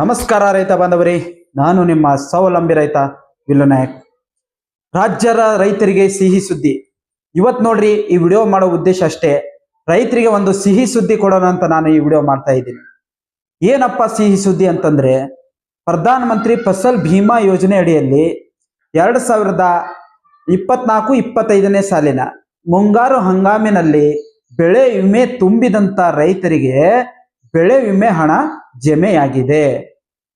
ನಮಸ್ಕಾರ ರೈತ ಬಾಂಧವರೇ, ನಾನು ನಿಮ್ಮ ಸ್ವಾವಲಂಬಿ ರೈತ ವಿಲ್ಲು ನಾಯಕ್. ರಾಜ್ಯದ ರೈತರಿಗೆ ಸಿಹಿ ಸುದ್ದಿ. ಇವತ್ತು ನೋಡ್ರಿ, ಈ ವಿಡಿಯೋ ಮಾಡೋ ಉದ್ದೇಶ ಅಷ್ಟೇ. ರೈತರಿಗೆ ಒಂದು ಸಿಹಿ ಸುದ್ದಿ ಕೊಡೋಣ ಅಂತ ನಾನು ಈ ವಿಡಿಯೋ ಮಾಡ್ತಾ ಇದ್ದೀನಿ. ಏನಪ್ಪ ಸಿಹಿ ಸುದ್ದಿ ಅಂತಂದ್ರೆ, ಪ್ರಧಾನ ಮಂತ್ರಿ ಫಸಲ್ ಭೀಮಾ ಯೋಜನೆ ಅಡಿಯಲ್ಲಿ ಎರಡು ಸಾವಿರದ ಇಪ್ಪತ್ನಾಲ್ಕು, ಇಪ್ಪತ್ತೈದನೇ ಸಾಲಿನ ಮುಂಗಾರು ಹಂಗಾಮಿನಲ್ಲಿ ಬೆಳೆ ವಿಮೆ ತುಂಬಿದಂತ ರೈತರಿಗೆ ಬೆಳೆ ವಿಮೆ ಹಣ ಜಮೆಯಾಗಿದೆ.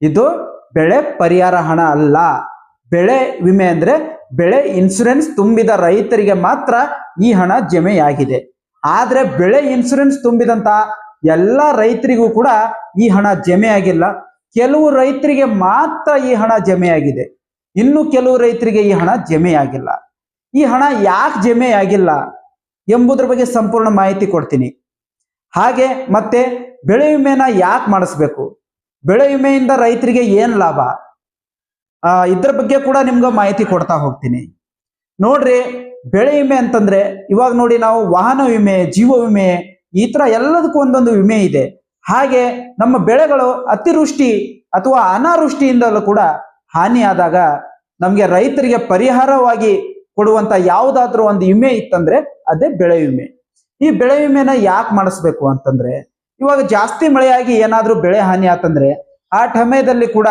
ಇದು ಬೆಳೆ ಪರಿಹಾರ ಹಣ ಅಲ್ಲ. ಬೆಳೆ ವಿಮೆ ಅಂದ್ರೆ ಬೆಳೆ ಇನ್ಸೂರೆನ್ಸ್ ತುಂಬಿದ ರೈತರಿಗೆ ಮಾತ್ರ ಈ ಹಣ ಜಮೆಯಾಗಿದೆ. ಆದ್ರೆ ಬೆಳೆ ಇನ್ಸೂರೆನ್ಸ್ ತುಂಬಿದಂತ ಎಲ್ಲ ರೈತರಿಗೂ ಕೂಡ ಈ ಹಣ ಜಮೆಯಾಗಿಲ್ಲ. ಕೆಲವು ರೈತರಿಗೆ ಮಾತ್ರ ಈ ಹಣ ಜಮೆಯಾಗಿದೆ. ಇನ್ನು ಕೆಲವು ರೈತರಿಗೆ ಈ ಹಣ ಜಮೆಯಾಗಿಲ್ಲ. ಈ ಹಣ ಯಾಕೆ ಜಮೆಯಾಗಿಲ್ಲ ಎಂಬುದ್ರ ಬಗ್ಗೆ ಸಂಪೂರ್ಣ ಮಾಹಿತಿ ಕೊಡ್ತೀನಿ. ಹಾಗೆ ಮತ್ತೆ ಬೆಳೆ ವಿಮೆನ ಯಾಕೆ ಮಾಡಿಸ್ಬೇಕು? ಬೆಳೆ ವಿಮೆಯಿಂದ ರೈತರಿಗೆ ಏನ್ ಲಾಭ? ಇದ್ರ ಬಗ್ಗೆ ಕೂಡ ನಿಮ್ಗೆ ಮಾಹಿತಿ ಕೊಡ್ತಾ ಹೋಗ್ತೀನಿ. ನೋಡ್ರಿ, ಬೆಳೆ ವಿಮೆ ಅಂತಂದ್ರೆ, ಇವಾಗ ನೋಡಿ ನಾವು ವಾಹನ ವಿಮೆ, ಜೀವ ವಿಮೆ, ಈ ತರ ಎಲ್ಲದಕ್ಕೂ ಒಂದೊಂದು ವಿಮೆ ಇದೆ. ಹಾಗೆ ನಮ್ಮ ಬೆಳೆಗಳು ಅತಿವೃಷ್ಟಿ ಅಥವಾ ಅನಾವೃಷ್ಟಿಯಿಂದಲೂ ಕೂಡ ಹಾನಿಯಾದಾಗ ನಮಗೆ ರೈತರಿಗೆ ಪರಿಹಾರವಾಗಿ ಕೊಡುವಂತ ಯಾವುದಾದ್ರೂ ಒಂದು ವಿಮೆ ಇತ್ತಂದ್ರೆ, ಅದೇ ಬೆಳೆ ವಿಮೆ. ಈ ಬೆಳೆ ವಿಮೆನ ಯಾಕೆ ಮಾಡಿಸ್ಬೇಕು ಅಂತಂದ್ರೆ ಇವಾಗ ಜಾಸ್ತಿ ಮಳೆಯಾಗಿ ಏನಾದ್ರೂ ಬೆಳೆ ಹಾನಿ ಆತಂದ್ರೆ ಆ ಸಮಯದಲ್ಲಿ ಕೂಡ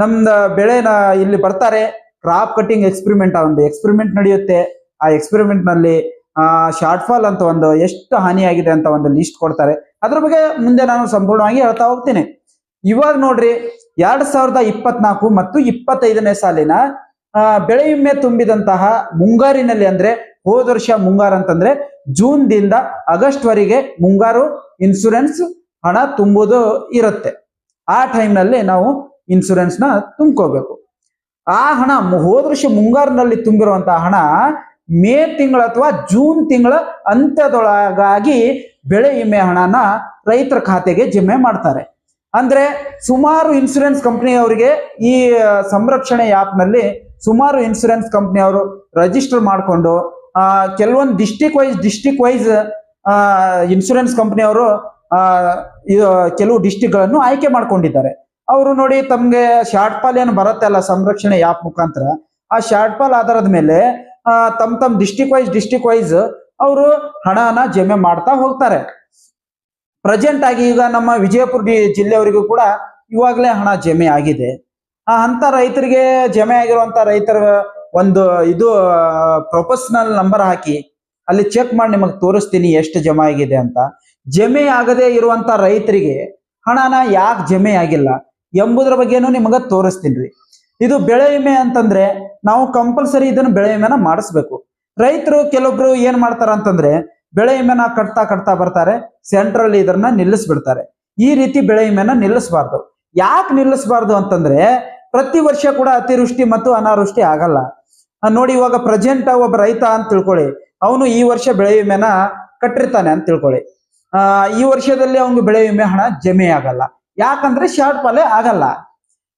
ನಮ್ದ ಬೆಳೆನ ಇಲ್ಲಿ ಬರ್ತಾರೆ. ಕ್ರಾಪ್ ಕಟಿಂಗ್ ಎಕ್ಸ್ಪೆರಿಮೆಂಟ್ ಒಂದು ಎಕ್ಸ್ಪೆರಿಮೆಂಟ್ ನಡೆಯುತ್ತೆ. ಆ ಎಕ್ಸ್ಪೆರಿಮೆಂಟ್ನಲ್ಲಿ, ಆ ಶಾರ್ಟ್ ಫಾಲ್ ಅಂತ ಒಂದು ಎಷ್ಟು ಹಾನಿಯಾಗಿದೆ ಅಂತ ಒಂದು ಲಿಸ್ಟ್ ಕೊಡ್ತಾರೆ. ಅದ್ರ ಬಗ್ಗೆ ಮುಂದೆ ನಾನು ಸಂಪೂರ್ಣವಾಗಿ ಹೇಳ್ತಾ ಹೋಗ್ತೀನಿ. ಇವಾಗ ನೋಡ್ರಿ, ಎರಡ್ ಸಾವಿರದ ಇಪ್ಪತ್ನಾಲ್ಕು ಮತ್ತು ಇಪ್ಪತ್ತೈದನೇ ಸಾಲಿನ ಬೆಳೆ ವಿಮೆ ತುಂಬಿದಂತಹ ಮುಂಗಾರಿನಲ್ಲಿ ಅಂದ್ರೆ ಹೋದ ವರ್ಷ ಮುಂಗಾರು ಅಂತಂದ್ರೆ ಜೂನ್ ದಿಂದ ಆಗಸ್ಟ್ ವರೆಗೆ ಮುಂಗಾರು ಇನ್ಸೂರೆನ್ಸ್ ಹಣ ತುಂಬೋದು ಇರುತ್ತೆ. ಆ ಟೈಮ್ನಲ್ಲಿ ನಾವು ಇನ್ಸೂರೆನ್ಸ್ನ ತುಂಬ್ಕೋಬೇಕು. ಆ ಹಣ ಹೋದ ವರ್ಷ ಮುಂಗಾರಿನಲ್ಲಿ ತುಂಬಿರುವಂತಹ ಹಣ ಮೇ ತಿಂಗಳ ಅಥವಾ ಜೂನ್ ತಿಂಗಳ ಅಂತ್ಯದೊಳಗಾಗಿ ಬೆಳೆ ವಿಮೆ ಹಣನ ರೈತರ ಖಾತೆಗೆ ಜಮೆ ಮಾಡ್ತಾರೆ. ಅಂದ್ರೆ ಸುಮಾರು ಇನ್ಸೂರೆನ್ಸ್ ಕಂಪ್ನಿಯವರಿಗೆ ಈ ಸಂರಕ್ಷಣೆ ಆ್ಯಪ್ನಲ್ಲಿ ಸುಮಾರು ಇನ್ಸೂರೆನ್ಸ್ ಕಂಪ್ನಿಯವರು ರಿಜಿಸ್ಟರ್ ಮಾಡಿಕೊಂಡು ಕೆಲವೊಂದು district wise district wise insurance ಕಂಪನಿಯವರು ಕೆಲವು ಡಿಸ್ಟಿಕ್ಗಳನ್ನು ಆಯ್ಕೆ ಮಾಡ್ಕೊಂಡಿದ್ದಾರೆ. ಅವರು ನೋಡಿ ತಮ್ಗೆ ಶಾರ್ಟ್ ಫಾಲ್ ಏನು ಬರುತ್ತೆ ಅಲ್ಲ ಸಂರಕ್ಷಣೆ ಆ್ಯಪ್ ಮುಖಾಂತರ, ಆ ಶಾರ್ಟ್ ಫಾಲ್ ಆಧಾರದ ಮೇಲೆ ತಮ್ಮ ತಮ್ಮ ತಮ್ ಡಿಸ್ಟಿಕ್ ವೈಸ್ ಡಿಸ್ಟಿಕ್ ವೈಸ್ ಅವರು ಹಣನ ಜಮೆ ಮಾಡ್ತಾ ಹೋಗ್ತಾರೆ. ಪ್ರೆಸೆಂಟ್ ಆಗಿ ಈಗ ನಮ್ಮ ವಿಜಯಪುರ ಜಿಲ್ಲೆಯವರಿಗೂ ಕೂಡ ಇವಾಗಲೇ ಹಣ ಜಮೆ ಆಗಿದೆ. ಆ ಅಂತ ರೈತರಿಗೆ ಜಮೆ ಆಗಿರುವಂತ ರೈತರ ಒಂದು ಇದು ಪ್ರೊಫೆಷನಲ್ ನಂಬರ್ ಹಾಕಿ ಅಲ್ಲಿ ಚೆಕ್ ಮಾಡಿ ನಿಮಗೆ ತೋರಿಸ್ತೀನಿ ಎಷ್ಟು ಜಮೆ ಆಗಿದೆ ಅಂತ. ಜಮೆ ಆಗದೆ ಇರುವಂತ ರೈತರಿಗೆ ಹಣನ ಯಾಕೆ ಜಮೆ ಆಗಿಲ್ಲ ಎಂಬುದರ ಬಗ್ಗೆನು ನಿಮಗೆ ತೋರಿಸ್ತೀನಿ ಇದು ಬೆಳೆ ವಿಮೆ ಅಂತಂದ್ರೆ ನಾವು ಕಂಪಲ್ಸರಿ ಇದನ್ನು ಬೆಳೆ ವಿಮೆನ ಮಾಡಿಸ್ಬೇಕು. ರೈತರು ಕೆಲವೊಬ್ರು ಏನ್ ಮಾಡ್ತಾರ ಅಂತಂದ್ರೆ ಬೆಳೆ ವಿಮೆನ ಕಟ್ತಾ ಕಟ್ತಾ ಬರ್ತಾರೆ ಸೆಂಟ್ರಲ್ ಇದನ್ನ ನಿಲ್ಲಿಸ್ಬಿಡ್ತಾರೆ. ಈ ರೀತಿ ಬೆಳೆ ವಿಮೆನ ನಿಲ್ಲಿಸಬಾರ್ದು. ಯಾಕೆ ನಿಲ್ಲಿಸಬಾರ್ದು ಅಂತಂದ್ರೆ ಪ್ರತಿ ವರ್ಷ ಕೂಡ ಅತಿವೃಷ್ಟಿ ಮತ್ತು ಅನಾವೃಷ್ಟಿ ಆಗಲ್ಲ. ನೋಡಿ ಇವಾಗ ಪ್ರೆಸೆಂಟ್ ಒಬ್ಬ ರೈತ ಅಂತ ತಿಳ್ಕೊಳ್ಳಿ. ಅವನು ಈ ವರ್ಷ ಬೆಳೆ ವಿಮೆನ ಕಟ್ಟಿರ್ತಾನೆ ಅಂತ ತಿಳ್ಕೊಳ್ಳಿ. ಆ, ಈ ವರ್ಷದಲ್ಲಿ ಅವನಿಗೆ ಬೆಳೆ ವಿಮೆ ಹಣ ಜಮೆ ಆಗಲ್ಲ. ಯಾಕಂದ್ರೆ ಶಾರ್ಟ್ ಫಾಲೇ ಆಗಲ್ಲ.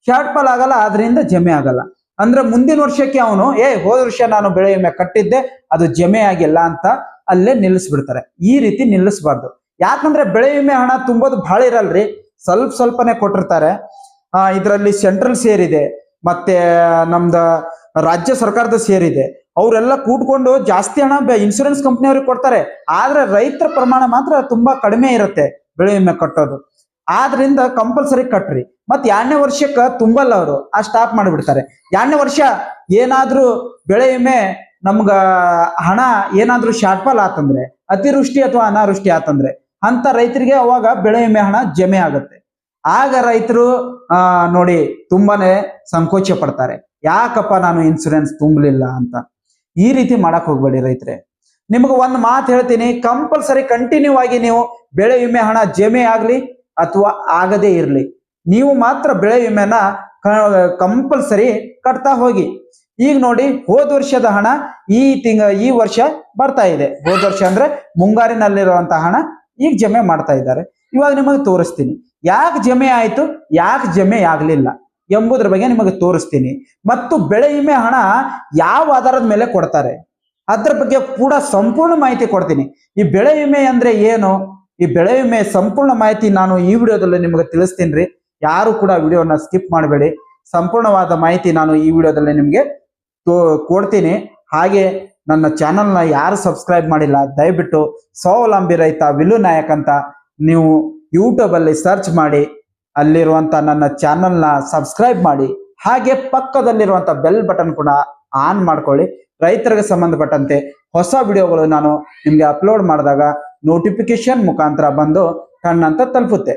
ಶಾರ್ಟ್ ಫಾಲ್ ಆಗಲ್ಲ, ಆದ್ರಿಂದ ಜಮೆ ಆಗಲ್ಲ. ಅಂದ್ರೆ ಮುಂದಿನ ವರ್ಷಕ್ಕೆ ಅವನು, ಏ, ಹೋದ ವರ್ಷ ನಾನು ಬೆಳೆ ವಿಮೆ ಕಟ್ಟಿದ್ದೆ, ಅದು ಜಮೆ ಆಗಿಲ್ಲ ಅಂತ ಅಲ್ಲೇ ನಿಲ್ಲಿಸ್ಬಿಡ್ತಾರೆ. ಈ ರೀತಿ ನಿಲ್ಲಿಸಬಾರ್ದು. ಯಾಕಂದ್ರೆ ಬೆಳೆ ವಿಮೆ ಹಣ ತುಂಬೋದು ಬಹಳ ಇರಲ್ರಿ. ಸ್ವಲ್ಪ ಸ್ವಲ್ಪನೇ ಕೊಟ್ಟಿರ್ತಾರೆ. ಆ, ಇದರಲ್ಲಿ ಸೆಂಟ್ರಲ್ ಸೇರಿದೆ. ಮತ್ತೆ ನಮ್ದು ರಾಜ್ಯ ಸರ್ಕಾರದ ಸೇರಿದೆ. ಅವರೆಲ್ಲ ಕೂಡ್ಕೊಂಡು ಜಾಸ್ತಿ ಹಣ ಇನ್ಸೂರೆನ್ಸ್ ಕಂಪ್ನಿಯವ್ರಿಗೆ ಕೊಡ್ತಾರೆ. ಆದ್ರೆ ರೈತರ ಪ್ರಮಾಣ ಮಾತ್ರ ತುಂಬಾ ಕಡಿಮೆ ಇರುತ್ತೆ ಬೆಳೆ ವಿಮೆ ಕಟ್ಟೋದು. ಆದ್ರಿಂದ ಕಂಪಲ್ಸರಿ ಕಟ್ರಿ. ಮತ್ ಎರಡನೇ ವರ್ಷಕ್ಕೆ ತುಂಬಲ್ಲ ಅವರು. ಆ ಸ್ಟಾಪ್ ಮಾಡಿಬಿಡ್ತಾರೆ. ಎರಡನೇ ವರ್ಷ ಏನಾದ್ರೂ ಬೆಳೆ ವಿಮೆ ನಮ್ಗ ಹಣ ಏನಾದ್ರೂ ಶಾರ್ಟ್ ಫಾಲ್ ಆತಂದ್ರೆ, ಅತಿವೃಷ್ಟಿ ಅಥವಾ ಅನಾವೃಷ್ಟಿ ಆತಂದ್ರೆ, ಅಂತ ರೈತರಿಗೆ ಅವಾಗ ಬೆಳೆ ವಿಮೆ ಹಣ ಜಮೆ ಆಗುತ್ತೆ. ಆಗ ರೈತರು ನೋಡಿ ತುಂಬಾನೇ ಸಂಕೋಚ ಪಡ್ತಾರೆ. ಯಾಕಪ್ಪ ನಾನು ಇನ್ಸೂರೆನ್ಸ್ ತುಂಬಲಿಲ್ಲ ಅಂತ? ಈ ರೀತಿ ಮಾಡಕ್ ಹೋಗ್ಬೇಡಿ ರೈತರೆ. ನಿಮ್ಗೆ ಒಂದು ಮಾತು ಹೇಳ್ತೀನಿ, ಕಂಪಲ್ಸರಿ ಕಂಟಿನ್ಯೂ ಆಗಿ ನೀವು ಬೆಳೆ ವಿಮೆ ಹಣ ಜಮೆ ಆಗ್ಲಿ ಅಥವಾ ಆಗದೇ ಇರ್ಲಿ. ನೀವು ಮಾತ್ರ ಬೆಳೆ ವಿಮೆನ ಕಂಪಲ್ಸರಿ ಕಟ್ತಾ ಹೋಗಿ. ಈಗ ನೋಡಿ, ಹೋದ ವರ್ಷದ ಹಣ ಈ ತಿಂಗ, ಈ ವರ್ಷ ಬರ್ತಾ ಇದೆ. ಹೋದ ವರ್ಷ ಅಂದ್ರೆ ಮುಂಗಾರಿನಲ್ಲಿರುವಂತಹ ಹಣ ಈಗ ಜಮೆ ಮಾಡ್ತಾ ಇದ್ದಾರೆ. ಇವಾಗ ನಿಮಗೆ ತೋರಿಸ್ತೀನಿ. ಯಾಕೆ ಜಮೆ ಆಯ್ತು, ಯಾಕೆ ಜಮೆ ಆಗ್ಲಿಲ್ಲ? ಎಂಬುದ್ರ ಬಗ್ಗೆ ನಿಮಗೆ ತೋರಿಸ್ತೀನಿ. ಮತ್ತು ಬೆಳೆ ವಿಮೆ ಹಣ ಯಾವ ಆಧಾರದ ಮೇಲೆ ಕೊಡ್ತಾರೆ? ಅದ್ರ ಬಗ್ಗೆ ಕೂಡ ಸಂಪೂರ್ಣ ಮಾಹಿತಿ ಕೊಡ್ತೀನಿ. ಈ ಬೆಳೆ ವಿಮೆ ಅಂದ್ರೆ ಏನು? ಈ ಬೆಳೆ ವಿಮೆ ಸಂಪೂರ್ಣ ಮಾಹಿತಿ ನಾನು ಈ ವಿಡಿಯೋದಲ್ಲಿ ನಿಮಗೆ ತಿಳಿಸ್ತೀನಿ ರೀ ಯಾರು ಕೂಡ ವಿಡಿಯೋನ ಸ್ಕಿಪ್ ಮಾಡಬೇಡಿ. ಸಂಪೂರ್ಣವಾದ ಮಾಹಿತಿ ನಾನು ಈ ವಿಡಿಯೋದಲ್ಲಿ ನಿಮಗೆ ಕೊಡ್ತೀನಿ. ಹಾಗೆ ನನ್ನ ಚಾನಲ್ನ ಯಾರು ಸಬ್ಸ್ಕ್ರೈಬ್ ಮಾಡಿಲ್ಲ, ದಯವಿಟ್ಟು ಸ್ವಾವಲಂಬಿ ರೈತ ವಿಲು ನಾಯಕ್ ಅಂತ ನೀವು ಯೂಟ್ಯೂಬಲ್ಲಿ ಸರ್ಚ್ ಮಾಡಿ. ಅಲ್ಲಿರುವಂತ ನನ್ನ ಚಾನಲ್ನ ಸಬ್ಸ್ಕ್ರೈಬ್ ಮಾಡಿ, ಹಾಗೆ ಪಕ್ಕದಲ್ಲಿರುವಂತ ಬೆಲ್ ಬಟನ್ ಕೂಡ ಆನ್ ಮಾಡ್ಕೊಳ್ಳಿ. ರೈತರಿಗೆ ಸಂಬಂಧಪಟ್ಟಂತೆ ಹೊಸ ವಿಡಿಯೋಗಳು ನಾನು ನಿಮ್ಗೆ ಅಪ್ಲೋಡ್ ಮಾಡಿದಾಗ ನೋಟಿಫಿಕೇಶನ್ ಮುಖಾಂತರ ಬಂದು ಕಣ್ಣಂತ ತಲುಪುತ್ತೆ.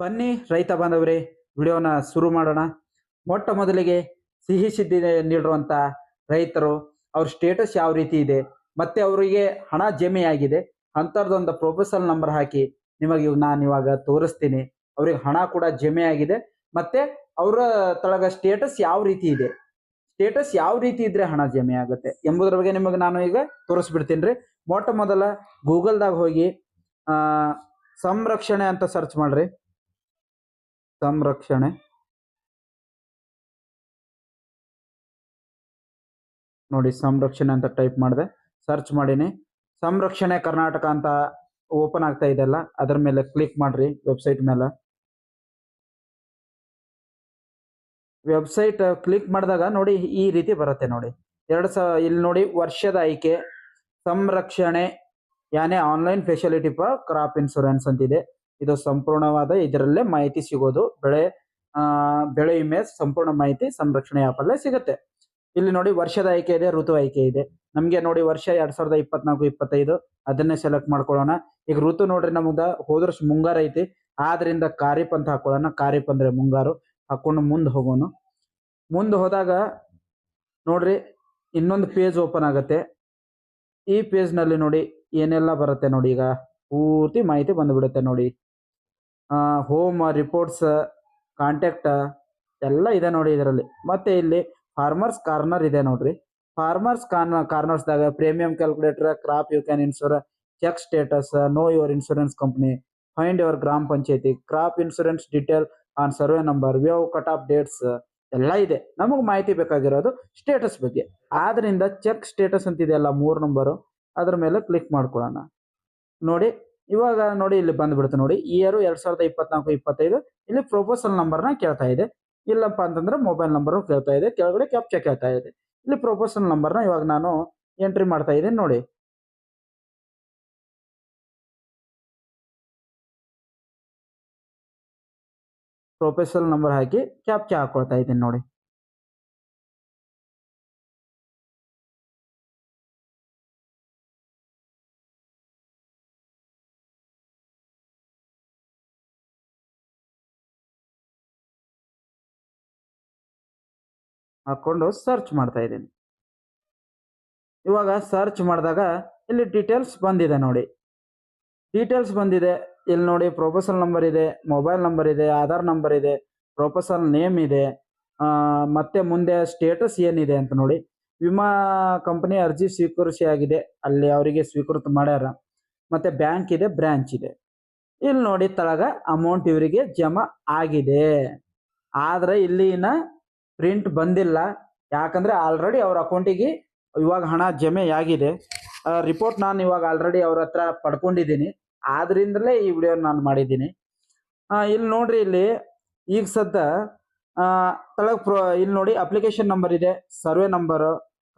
ಬನ್ನಿ ರೈತ ಬಾಂಧವರೇ ವಿಡಿಯೋನ ಶುರು ಮಾಡೋಣ. ಮೊಟ್ಟ ಮೊದಲಿಗೆ ಸಿಹಿ ಸಿದ್ಧಿ ನೀಡಿರುವಂತ ರೈತರು, ಅವ್ರ ಸ್ಟೇಟಸ್ ಯಾವ ರೀತಿ ಇದೆ, ಮತ್ತೆ ಅವರಿಗೆ ಹಣ ಜಮೆಯಾಗಿದೆ ಅಂಥದ್ದೊಂದು ಪ್ರೊಫೆಸಲ್ ನಂಬರ್ ಹಾಕಿ ನಿಮಗೆ ನಾನು ಇವಾಗ ತೋರಿಸ್ತೀನಿ. ಅವ್ರಿಗೆ ಹಣ ಕೂಡ ಜಮೆ ಆಗಿದೆ. ಮತ್ತೆ ಅವರ ತಳಗ ಸ್ಟೇಟಸ್ ಯಾವ ರೀತಿ ಇದೆ? ಸ್ಟೇಟಸ್ ಯಾವ ರೀತಿ ಇದ್ರೆ ಹಣ ಜಮೆ ಆಗುತ್ತೆ ಎಂಬುದರ ಬಗ್ಗೆ ನಿಮಗೆ ನಾನು ಈಗ ತೋರಿಸ್ಬಿಡ್ತೀನಿ ರೀ ಮೊಟ್ಟ ಮೊದಲ ಗೂಗಲ್ದಾಗ ಹೋಗಿ, ಆ, ಸಂರಕ್ಷಣೆ ಅಂತ ಸರ್ಚ್ ಮಾಡ್ರಿ. ಸಂರಕ್ಷಣೆ. ನೋಡಿ ಸಂರಕ್ಷಣೆ ಅಂತ ಟೈಪ್ ಮಾಡಿದೆ. ಸರ್ಚ್ ಮಾಡೀನಿ. ಸಂರಕ್ಷಣೆ ಕರ್ನಾಟಕ ಅಂತ ಓಪನ್ ಆಗ್ತಾ ಇದೆಲ್ಲ ಅದರ ಮೇಲೆ ಕ್ಲಿಕ್ ಮಾಡ್ರಿ ವೆಬ್ಸೈಟ್ ಮೇಲೆ. ವೆಬ್ಸೈಟ್ ಕ್ಲಿಕ್ ಮಾಡಿದಾಗ ನೋಡಿ ಈ ರೀತಿ ಬರುತ್ತೆ ನೋಡಿ. ಎರಡು ಸ ಇಲ್ಲಿ ನೋಡಿ ವರ್ಷದ ಆಯ್ಕೆ, ಸಂರಕ್ಷಣೆ, ಯಾನೇ online facility for crop insurance ಅಂತಿದೆ. ಇದು ಸಂಪೂರ್ಣವಾದ ಇದರಲ್ಲೇ ಮಾಹಿತಿ ಸಿಗೋದು. ಬೆಳೆ ಬೆಳೆ ವಿಮೆ ಸಂಪೂರ್ಣ ಮಾಹಿತಿ ಸಂರಕ್ಷಣೆ ಆ್ಯಪ್ ಅಲ್ಲೇ ಸಿಗುತ್ತೆ. ಇಲ್ಲಿ ನೋಡಿ ವರ್ಷದ ಆಯ್ಕೆ ಇದೆ, ಋತು ಆಯ್ಕೆ ಇದೆ. ನಮಗೆ ನೋಡಿ ವರ್ಷ ಎರಡ್ ಸಾವಿರದ ಇಪ್ಪತ್ನಾಲ್ಕು, ಇಪ್ಪತ್ತೈದು. ಅದನ್ನೇ ಸೆಲೆಕ್ಟ್ ಮಾಡ್ಕೊಳ್ಳೋಣ. ಈಗ ಋತು ನೋಡ್ರಿ ನಮ್ದ ಹೋದ್ರಷ್ಟು ಮುಂಗಾರು ಐತಿ. ಆದ್ರಿಂದ ಖಾರಿಫ್ ಅಂತ ಹಾಕೊಳ್ಳೋಣ. ಖಾರಿಫ್ ಅಂದ್ರೆ ಮುಂಗಾರು. ಹಾಕೊಂಡು ಮುಂದೆ ಹೋಗೋಣ ಮುಂದೆ ಹೋದಾಗ ನೋಡ್ರಿ ಇನ್ನೊಂದು ಪೇಜ್ ಓಪನ್ ಆಗುತ್ತೆ. ಈ ಪೇಜ್ನಲ್ಲಿ ನೋಡಿ ಏನೆಲ್ಲ ಬರುತ್ತೆ ನೋಡಿ ಈಗ. ಪೂರ್ತಿ ಮಾಹಿತಿ ಬಂದುಬಿಡುತ್ತೆ ನೋಡಿ. ಹೋಮ್ ರಿಪೋರ್ಟ್ಸ್ ಕಾಂಟ್ಯಾಕ್ಟ್ ಎಲ್ಲ ಇದೆ ನೋಡಿ ಇದರಲ್ಲಿ. ಮತ್ತೆ ಇಲ್ಲಿ ಫಾರ್ಮರ್ಸ್ ಕಾರ್ನರ್ ಇದೆ ನೋಡ್ರಿ. ಫಾರ್ಮರ್ಸ್ ಕಾರ್ನ ಕಾರ್ನರ್ಸ್ದಾಗ premium calculator crop you can insure check status know your insurance company find your gram panchayat crop insurance detail on survey number ವ್ಯವ್ cut off dates ಎಲ್ಲ ಇದೆ. ನಮಗೆ ಮಾಹಿತಿ ಬೇಕಾಗಿರೋದು ಸ್ಟೇಟಸ್ ಬಗ್ಗೆ. ಆದ್ರಿಂದ ಚೆಕ್ ಸ್ಟೇಟಸ್ ಅಂತಿದೆಯಲ್ಲ ಮೂರು ನಂಬರು ಅದ್ರ ಮೇಲೆ ಕ್ಲಿಕ್ ಮಾಡ್ಕೊಳ್ಳೋಣ. ನೋಡಿ, ಇವಾಗ ನೋಡಿ ಇಲ್ಲಿ ಬಂದ್ಬಿಡುತ್ತೆ ನೋಡಿ. ಇಯರ್ ಎರಡ್ ಸಾವಿರದ ಇಪ್ಪತ್ನಾಲ್ಕು, ಇಪ್ಪತ್ತೈದು, ಇಲ್ಲಿ ಪ್ರೊಪೋಸಲ್ ನಂಬರ್ನ ಕೇಳ್ತಾ ಇದೆ. ಇಲ್ಲಪ್ಪ ಅಂತಂದ್ರೆ ಮೊಬೈಲ್ ನಂಬರ್ ಕೇಳ್ತಾ ಇದೆ. ಕೆಳಗಡೆ ಕ್ಯಾಪ್ಚಾ ಕೇಳ್ತಾ ಇದೆ. ಇಲ್ಲಿ ಪ್ರೊಪೋಸಲ್ ನಂಬರ್ನ ಇವಾಗ ನಾನು ಎಂಟ್ರಿ ಮಾಡ್ತಾ ಇದ್ದೀನಿ ನೋಡಿ. ಪ್ರೊಫೆಸಲ್ ನಂಬರ್ ಹಾಕಿ ಕ್ಯಾಪ್ಚಾ ಹಾಕೊಳ್ತಾ ಇದ್ದೀನಿ ನೋಡಿ. ಹಾಕೊಂಡು ಸರ್ಚ್ ಮಾಡ್ತಾ ಇದ್ದೀನಿ. ಇವಾಗ ಸರ್ಚ್ ಮಾಡಿದಾಗ ಇಲ್ಲಿ ಡೀಟೇಲ್ಸ್ ಬಂದಿದೆ ನೋಡಿ. ಡೀಟೇಲ್ಸ್ ಬಂದಿದೆ. ಇಲ್ಲಿ ನೋಡಿ ಪ್ರೊಫೆಸಲ್ ನಂಬರ್ ಇದೆ ಮೊಬೈಲ್ ನಂಬರ್ ಇದೆ ಆಧಾರ್ ನಂಬರ್ ಇದೆ ಪ್ರೊಫೆಸಲ್ ನೇಮ್ ಇದೆ ಮತ್ತೆ ಮುಂದೆ ಸ್ಟೇಟಸ್ ಏನಿದೆ ಅಂತ ನೋಡಿ. ವಿಮಾ ಕಂಪನಿ ಅರ್ಜಿ ಸ್ವೀಕರಿಸಿ ಆಗಿದೆ, ಅಲ್ಲಿ ಅವರಿಗೆ ಸ್ವೀಕೃತ ಮಾಡ್ಯಾರ. ಮತ್ತೆ ಬ್ಯಾಂಕ್ ಇದೆ ಬ್ರಾಂಚ್ ಇದೆ. ಇಲ್ಲಿ ನೋಡಿ ತಳಗ ಅಮೌಂಟ್ ಇವರಿಗೆ ಜಮಾ ಆಗಿದೆ. ಆದ್ರೆ ಇಲ್ಲಿನ ಪ್ರಿಂಟ್ ಬಂದಿಲ್ಲ. ಯಾಕಂದ್ರೆ ಆಲ್ರೆಡಿ ಅವ್ರ ಅಕೌಂಟಿಗೆ ಇವಾಗ ಹಣ ಜಮೆ ಆಗಿದೆ ರಿಪೋರ್ಟ್ ನಾನು ಇವಾಗ ಆಲ್ರೆಡಿ ಅವ್ರ ಹತ್ರ ಪಡ್ಕೊಂಡಿದ್ದೀನಿ. ಆದ್ರಿಂದಲೇ ಈ ವಿಡಿಯೋ ನಾನು ಮಾಡಿದ್ದೀನಿ. ಇಲ್ಲಿ ನೋಡ್ರಿ ಇಲ್ಲಿ, ಈಗ ಸದ್ದ ತಳಗ್ ಪ್ರೊ ಇಲ್ಲಿ ನೋಡಿ ಅಪ್ಲಿಕೇಶನ್ ನಂಬರ್ ಇದೆ, survey number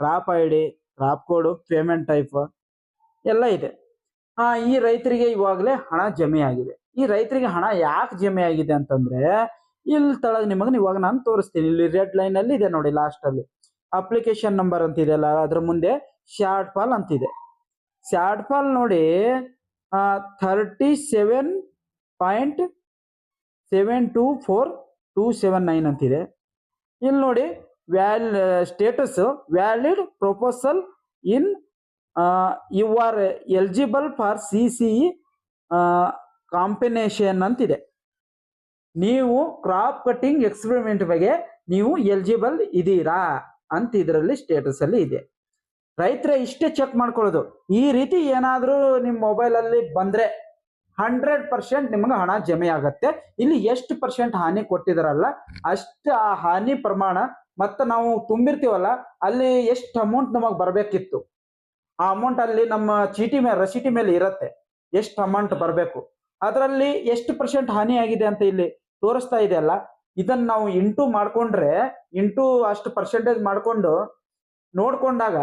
crop I D crop code payment type ಎಲ್ಲ ಇದೆ. ಆ, ಈ ರೈತರಿಗೆ ಇವಾಗಲೇ ಹಣ ಜಮೆ ಆಗಿದೆ. ಈ ರೈತರಿಗೆ ಹಣ ಯಾಕೆ ಜಮೆ ಆಗಿದೆ ಅಂತಂದ್ರೆ ಇಲ್ಲಿ ತಳಗ್ ನಿಮಗೆ ಇವಾಗ ನಾನು ತೋರಿಸ್ತೀನಿ. ಇಲ್ಲಿ ರೆಡ್ ಲೈನ್ ಅಲ್ಲಿ ಇದೆ ನೋಡಿ ಲಾಸ್ಟ್ ಅಲ್ಲಿ. ಅಪ್ಲಿಕೇಶನ್ ನಂಬರ್ ಅಂತ ಇದೆಯಲ್ಲ ಅದ್ರ ಮುಂದೆ ಶಾರ್ಟ್ ಫಾಲ್ ಅಂತಿದೆ. ಶಾರ್ಟ್ ಫಾಲ್ ನೋಡಿ thirty seven point seven two four two seven nine ಅಂತಿದೆ. ಇಲ್ಲಿ ನೋಡಿ ವ್ಯಾಲ್ status valid proposal in you are eligible for C C combination ಅಂತಿದೆ. ನೀವು ಕ್ರಾಪ್ ಕಟಿಂಗ್ ಎಕ್ಸ್ಪೆರಿಮೆಂಟ್ ಬಗ್ಗೆ ನೀವು ಎಲಿಜಿಬಲ್ ಇದೀರಾ ಅಂತ ಇದರಲ್ಲಿ ಸ್ಟೇಟಸ್ ಅಲ್ಲಿ ಇದೆ. ರೈತರ ಇಷ್ಟೇ ಚೆಕ್ ಮಾಡ್ಕೊಳ್ಳೋದು. ಈ ರೀತಿ ಏನಾದರೂ ನಿಮ್ಮ ಮೊಬೈಲಲ್ಲಿ ಬಂದರೆ ಹಂಡ್ರೆಡ್ ಪರ್ಸೆಂಟ್ ನಿಮ್ಗೆ ಹಣ ಜಮೆ ಆಗತ್ತೆ. ಇಲ್ಲಿ ಎಷ್ಟು ಪರ್ಸೆಂಟ್ ಹಾನಿ ಕೊಟ್ಟಿದಾರಲ್ಲ, ಅಷ್ಟು ಆ ಹಾನಿ ಪ್ರಮಾಣ ಮತ್ತೆ ನಾವು ತುಂಬಿರ್ತೀವಲ್ಲ, ಅಲ್ಲಿ ಎಷ್ಟು ಅಮೌಂಟ್ ನಮಗೆ ಬರಬೇಕಿತ್ತು. ಆ ಅಮೌಂಟ್ ಅಲ್ಲಿ ನಮ್ಮ ಚೀಟಿ ಮೇಲೆ ರಸೀಟಿ ಮೇಲೆ ಇರತ್ತೆ. ಎಷ್ಟು ಅಮೌಂಟ್ ಬರಬೇಕು. ಅದರಲ್ಲಿ ಎಷ್ಟು ಪರ್ಸೆಂಟ್ ಹಾನಿ ಆಗಿದೆ ಅಂತ ಇಲ್ಲಿ ತೋರಿಸ್ತಾ ಇದೆ ಅಲ್ಲ. ಇದನ್ನ ನಾವು ಇಂಟು ಮಾಡ್ಕೊಂಡ್ರೆ, ಇಂಟು ಅಷ್ಟು ಪರ್ಸೆಂಟೇಜ್ ಮಾಡ್ಕೊಂಡು ನೋಡ್ಕೊಂಡಾಗ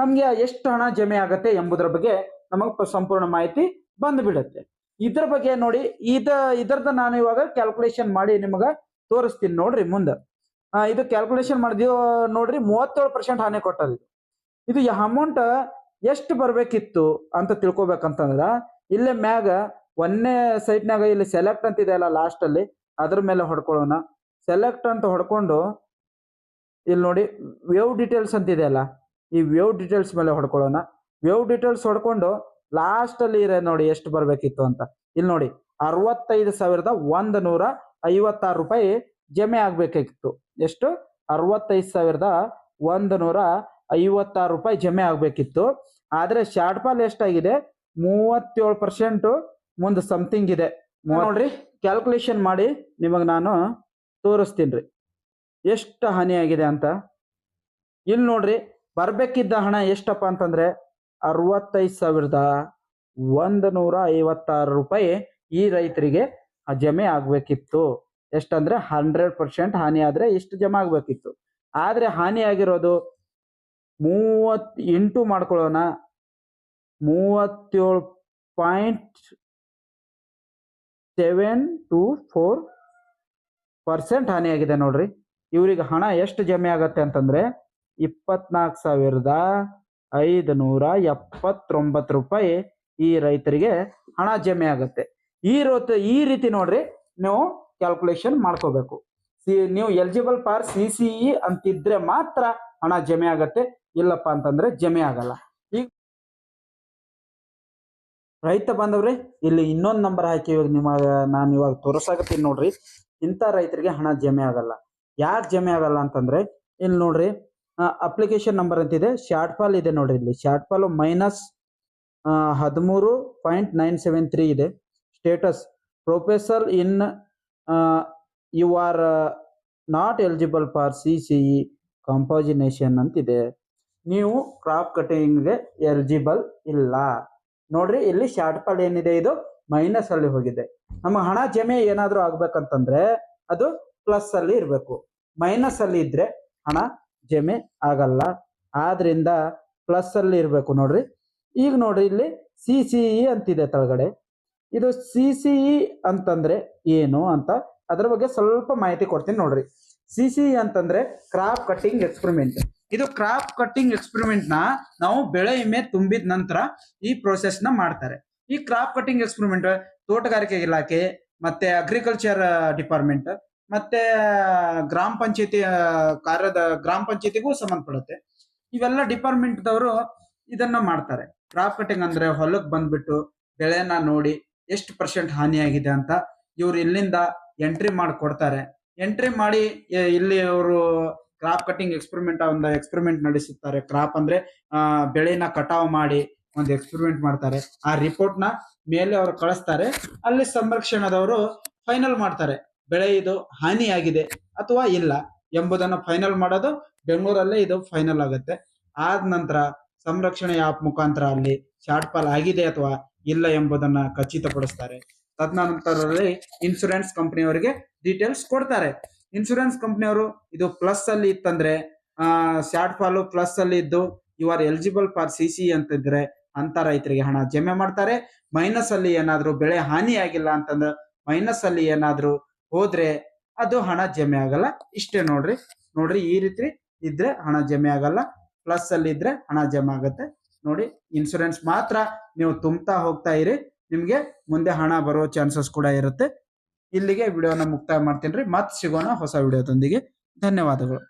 ನಮ್ಗೆ ಎಷ್ಟು ಹಣ ಜಮೆ ಆಗತ್ತೆ ಎಂಬುದರ ಬಗ್ಗೆ ನಮಗೆ ಸಂಪೂರ್ಣ ಮಾಹಿತಿ ಬಂದ್ಬಿಡುತ್ತೆ. ಇದ್ರ ಬಗ್ಗೆ ನೋಡಿ, ಇದ ಇದರದ ನಾನು ಇವಾಗ ಕ್ಯಾಲ್ಕುಲೇಷನ್ ಮಾಡಿ ನಿಮಗೆ ತೋರಿಸ್ತೀನಿ ನೋಡ್ರಿ ಮುಂದೆ. ಇದು ಕ್ಯಾಲ್ಕುಲೇಷನ್ ಮಾಡಿದ್ಯೋ ನೋಡ್ರಿ ಮೂವತ್ತೇಳು ಪರ್ಸೆಂಟ್ ಹಾನಿ ಕೊಟ್ಟದ ಇದು ಅಮೌಂಟ್ ಎಷ್ಟು ಬರಬೇಕಿತ್ತು ಅಂತ ತಿಳ್ಕೊಬೇಕಂತಂದ್ರ, ಇಲ್ಲೇ ಮ್ಯಾಗ ಒಂದನೇ ಸೈಟ್ನಾಗ ಇಲ್ಲಿ ಸೆಲೆಕ್ಟ್ ಅಂತ ಇದೆ ಅಲ್ಲ ಲಾಸ್ಟ್ ಅಲ್ಲಿ, ಅದ್ರ ಮೇಲೆ ಹೊಡ್ಕೊಳ್ಳೋಣ. ಸೆಲೆಕ್ಟ್ ಅಂತ ಹೊಡ್ಕೊಂಡು, ಇಲ್ಲಿ ನೋಡಿ ವೇವ್ ಡೀಟೇಲ್ಸ್ ಅಂತ ಇದೆ ಅಲ್ಲ ಈ ವೇವ್ ಡೀಟೇಲ್ಸ್ ಮೇಲೆ ಹೊಡ್ಕೊಳ್ಳೋಣ. ವೇವ್ ಡೀಟೇಲ್ಸ್ ಹೊಡ್ಕೊಂಡು ಲಾಸ್ಟಲ್ಲಿ ಅಲ್ಲಿ ಇದೆ ನೋಡಿ ಎಷ್ಟು ಬರಬೇಕಿತ್ತು ಅಂತ. ಇಲ್ಲಿ ನೋಡಿ ಅರವತ್ತೈದು ಸಾವಿರದ ಒಂದು ನೂರ ಐವತ್ತಾರು ರೂಪಾಯಿ ಜಮೆ ಆಗ್ಬೇಕಾಗಿತ್ತು. ಎಷ್ಟು? ಅರವತ್ತೈದು ಸಾವಿರದ ಒಂದು ನೂರ ಐವತ್ತಾರು ರೂಪಾಯಿ ಜಮೆ ಆಗಬೇಕಿತ್ತು. ಆದರೆ ಶಾರ್ಟ್ ಫಾಲ್ ಎಷ್ಟಾಗಿದೆ? ಮೂವತ್ತೇಳು ಪರ್ಸೆಂಟು ಮುಂದೆ ಸಮಥಿಂಗ್ ಇದೆ. ನೋಡ್ರಿ ಕ್ಯಾಲ್ಕುಲೇಷನ್ ಮಾಡಿ ನಿಮಗೆ ನಾನು ತೋರಿಸ್ತೀನಿ ರೀ. ಎಷ್ಟು ಹಾನಿಯಾಗಿದೆ ಆಗಿದೆ ಅಂತ. ಇಲ್ಲಿ ನೋಡ್ರಿ ಬರ್ಬೇಕಿದ್ದ ಹಣ ಎಷ್ಟಪ್ಪ ಅಂತಂದ್ರೆ ಅರವತ್ತೈದು ಸಾವಿರದ ಒಂದು ನೂರ ಐವತ್ತಾರು ರೂಪಾಯಿ ಈ ರೈತರಿಗೆ ಜಮೆ ಆಗ್ಬೇಕಿತ್ತು. ಎಷ್ಟಂದ್ರೆ ಹಂಡ್ರೆಡ್ ಪರ್ಸೆಂಟ್ ಹಾನಿ ಆದ್ರೆ ಎಷ್ಟು ಜಮೆ ಆಗ್ಬೇಕಿತ್ತು. ಆದ್ರೆ ಹಾನಿ ಆಗಿರೋದು ಮೂವತ್ ಎಂಟು ಮಾಡ್ಕೊಳ್ಳೋಣ. ಮೂವತ್ತೇಳು point seven two four percent ಹಾನಿಯಾಗಿದೆ ನೋಡ್ರಿ. ಇವ್ರಿಗೆ ಹಣ ಎಷ್ಟು ಜಮೆ ಆಗತ್ತೆ ಅಂತಂದ್ರೆ ಇಪ್ಪತ್ನಾಲ್ಕು ಸಾವಿರದ ಐದು ನೂರ ಎಪ್ಪತ್ತೊಂಬತ್ತು ರೂಪಾಯಿ ಈ ರೈತರಿಗೆ ಹಣ ಜಮೆ ಆಗುತ್ತೆ. ಈ ರೋತ, ಈ ರೀತಿ ನೋಡ್ರಿ ನೀವು ಕ್ಯಾಲ್ಕುಲೇಷನ್ ಮಾಡ್ಕೋಬೇಕು. ಸಿ, ನೀವು eligible for C C E ಅಂತಿದ್ರೆ ಮಾತ್ರ ಹಣ ಜಮೆ ಆಗತ್ತೆ. ಇಲ್ಲಪ್ಪ ಅಂತಂದ್ರೆ ಜಮೆ ಆಗಲ್ಲ. ಈಗ ರೈತ ಬಂದವ್ರಿ ಇಲ್ಲಿ ಇನ್ನೊಂದು ನಂಬರ್ ಹಾಕಿ ಇವಾಗ ನಿಮಗೆ ನಾನು ಇವಾಗ ತೋರ್ಸಾಕತ್ತೀನಿ ನೋಡ್ರಿ. ಇಂಥ ರೈತರಿಗೆ ಹಣ ಜಮೆ ಆಗಲ್ಲ. ಯಾಕೆ ಜಮೆ ಆಗಲ್ಲ ಅಂತಂದ್ರೆ, ಇಲ್ಲಿ ನೋಡ್ರಿ ಅಪ್ಲಿಕೇಶನ್ ನಂಬರ್ ಅಂತಿದೆ. ಶಾರ್ಟ್ ಫಾಲ್ ಇದೆ ನೋಡ್ರಿ ಇಲ್ಲಿ. ಶಾರ್ಟ್ ಫಾಲ್ ಮೈನಸ್ ಹದಿಮೂರು ಪಾಯಿಂಟ್ ನೈನ್ ಸೆವೆನ್ ತ್ರೀ ಇದೆ. Status proposal in you are not eligible for C C E ಇದೆ ಅಂತಿದೆ. ನೀವು ಕ್ರಾಪ್ ಕಟಿಂಗ್ಗೆ ಎಲಿಜಿಬಲ್ ಇಲ್ಲ. ನೋಡ್ರಿ, ಇಲ್ಲಿ ಶಾರ್ಟ್ ಫಾಲ್ ಏನಿದೆ ಇದು? ಮೈನಸ್ ಅಲ್ಲಿ ಹೋಗಿದೆ. ನಮ್ಮ ಹಣ ಜಮೆ ಏನಾದ್ರೂ ಆಗ್ಬೇಕಂತಂದ್ರೆ ಅದು ಪ್ಲಸ್ ಅಲ್ಲಿ ಇರಬೇಕು. ಮೈನಸ್ ಅಲ್ಲಿ ಇದ್ರೆ ಹಣ ಜಮೆ ಆಗಲ್ಲ. ಆದ್ರಿಂದ ಪ್ಲಸ್ ಅಲ್ಲಿ ಇರಬೇಕು ನೋಡ್ರಿ. ಈಗ ನೋಡ್ರಿ ಇಲ್ಲಿ ಸಿ ಸಿ ಇ ಅಂತಿದೆ ತಳಗಡೆ. ಇದು ಸಿ ಸಿ ಇ ಅಂತಂದ್ರೆ ಏನು ಅಂತ ಅದ್ರ ಬಗ್ಗೆ ಸ್ವಲ್ಪ ಮಾಹಿತಿ ಕೊಡ್ತೀನಿ ನೋಡ್ರಿ. ಸಿ ಸಿ ಇ ಅಂತಂದ್ರೆ ಕ್ರಾಪ್ ಕಟ್ಟಿಂಗ್ ಎಕ್ಸ್ಪೆರಿಮೆಂಟ್ ಇದು ಕ್ರಾಪ್ ಕಟ್ಟಿಂಗ್ ಎಕ್ಸ್ಪೆರಿಮೆಂಟ್ನ ನಾವು ಬೆಳೆ ವಿಮೆ ತುಂಬಿದ ನಂತರ ಈ ಪ್ರೋಸೆಸ್ನ ಮಾಡ್ತಾರೆ. ಈ ಕ್ರಾಪ್ ಕಟ್ಟಿಂಗ್ ಎಕ್ಸ್ಪೆರಿಮೆಂಟ್ ತೋಟಗಾರಿಕೆ ಇಲಾಖೆ ಮತ್ತೆ ಅಗ್ರಿಕಲ್ಚರ್ ಡಿಪಾರ್ಟ್ಮೆಂಟ್ ಮತ್ತೆ ಗ್ರಾಮ ಪಂಚಾಯತಿ ಕಾರ್ಯದ ಗ್ರಾಮ ಪಂಚಾಯತಿಗೂ ಸಂಬಂಧಪಡುತ್ತೆ. ಇವೆಲ್ಲ ಡಿಪಾರ್ಟ್ಮೆಂಟ್ ದವರು ಇದನ್ನ ಮಾಡ್ತಾರೆ. ಕ್ರಾಪ್ ಕಟಿಂಗ್ ಅಂದ್ರೆ ಹೊಲಕ್ ಬಂದ್ಬಿಟ್ಟು ಬೆಳೆನ ನೋಡಿ ಎಷ್ಟು ಪರ್ಸೆಂಟ್ ಹಾನಿಯಾಗಿದೆ ಅಂತ ಇವ್ರು ಇಲ್ಲಿಂದ ಎಂಟ್ರಿ ಮಾಡಿ ಕೊಡ್ತಾರೆ. ಎಂಟ್ರಿ ಮಾಡಿ ಇಲ್ಲಿ ಅವರು ಕ್ರಾಪ್ ಕಟಿಂಗ್ ಎಕ್ಸ್ಪೆರಿಮೆಂಟ್ ಒಂದು ಎಕ್ಸ್ಪೆರಿಮೆಂಟ್ ನಡೆಸುತ್ತಾರೆ. ಕ್ರಾಪ್ ಅಂದ್ರೆ ಆ, ಬೆಳೆನ ಕಟಾವ್ ಮಾಡಿ ಒಂದು ಎಕ್ಸ್ಪೆರಿಮೆಂಟ್ ಮಾಡ್ತಾರೆ. ಆ ರಿಪೋರ್ಟ್ನ ಮೇಲೆ ಅವ್ರು ಕಳಿಸ್ತಾರೆ. ಅಲ್ಲಿ ಸಂರಕ್ಷಣದವರು ಫೈನಲ್ ಮಾಡ್ತಾರೆ. ಬೆಳೆ ಇದು ಹಾನಿಯಾಗಿದೆ ಅಥವಾ ಇಲ್ಲ ಎಂಬುದನ್ನು ಫೈನಲ್ ಮಾಡೋದು ಬೆಂಗಳೂರಲ್ಲೇ ಇದು ಫೈನಲ್ ಆಗುತ್ತೆ. ಆದ ನಂತರ ಸಂರಕ್ಷಣೆ ಆಪ್ ಮುಖಾಂತರ ಅಲ್ಲಿ ಶಾರ್ಟ್ ಫಾಲ್ ಆಗಿದೆ ಅಥವಾ ಇಲ್ಲ ಎಂಬುದನ್ನ ಖಚಿತಪಡಿಸ್ತಾರೆ. ತದನಂತರದಲ್ಲಿ ಇನ್ಶೂರೆನ್ಸ್ ಕಂಪನಿಯವರಿಗೆ ಡೀಟೇಲ್ಸ್ ಕೊಡ್ತಾರೆ. ಇನ್ಶೂರೆನ್ಸ್ ಕಂಪನಿಯವರು ಇದು ಪ್ಲಸ್ ಅಲ್ಲಿ ಇತ್ತಂದ್ರೆ ಶಾರ್ಟ್ ಫಾಲು ಪ್ಲಸ್ ಅಲ್ಲಿ ಇದ್ದು you are eligible for C C ಅಂತಿದ್ರೆ ಅಂತ ರೈತರಿಗೆ ಹಣ ಜಮೆ ಮಾಡ್ತಾರೆ. ಮೈನಸ್ ಅಲ್ಲಿ ಏನಾದರೂ ಬೆಳೆ ಹಾನಿ ಆಗಿಲ್ಲ ಅಂತಂದ್ರೆ ಮೈನಸ್ ಅಲ್ಲಿ ಏನಾದ್ರೂ ಹೋದ್ರೆ ಅದು ಹಣ ಜಮೆ ಆಗಲ್ಲ. ಇಷ್ಟೇ ನೋಡ್ರಿ. ನೋಡ್ರಿ ಈ ರೀತಿ ಇದ್ರೆ ಹಣ ಜಮೆ ಆಗಲ್ಲ. ಪ್ಲಸ್ ಅಲ್ಲಿ ಇದ್ರೆ ಹಣ ಜಮೆ ಆಗುತ್ತೆ. ನೋಡಿ ಇನ್ಸೂರೆನ್ಸ್ ಮಾತ್ರ ನೀವು ತುಂಬ್ತಾ ಹೋಗ್ತಾ ಇರಿ. ನಿಮ್ಗೆ ಮುಂದೆ ಹಣ ಬರೋ ಚಾನ್ಸಸ್ ಕೂಡ ಇರುತ್ತೆ. ಇಲ್ಲಿಗೆ ವಿಡಿಯೋನ ಮುಕ್ತಾಯ ಮಾಡ್ತೀನಿ ರೀ. ಮತ್ತೆ ಸಿಗೋಣ ಹೊಸ ವಿಡಿಯೋದೊಂದಿಗೆ. ಧನ್ಯವಾದಗಳು.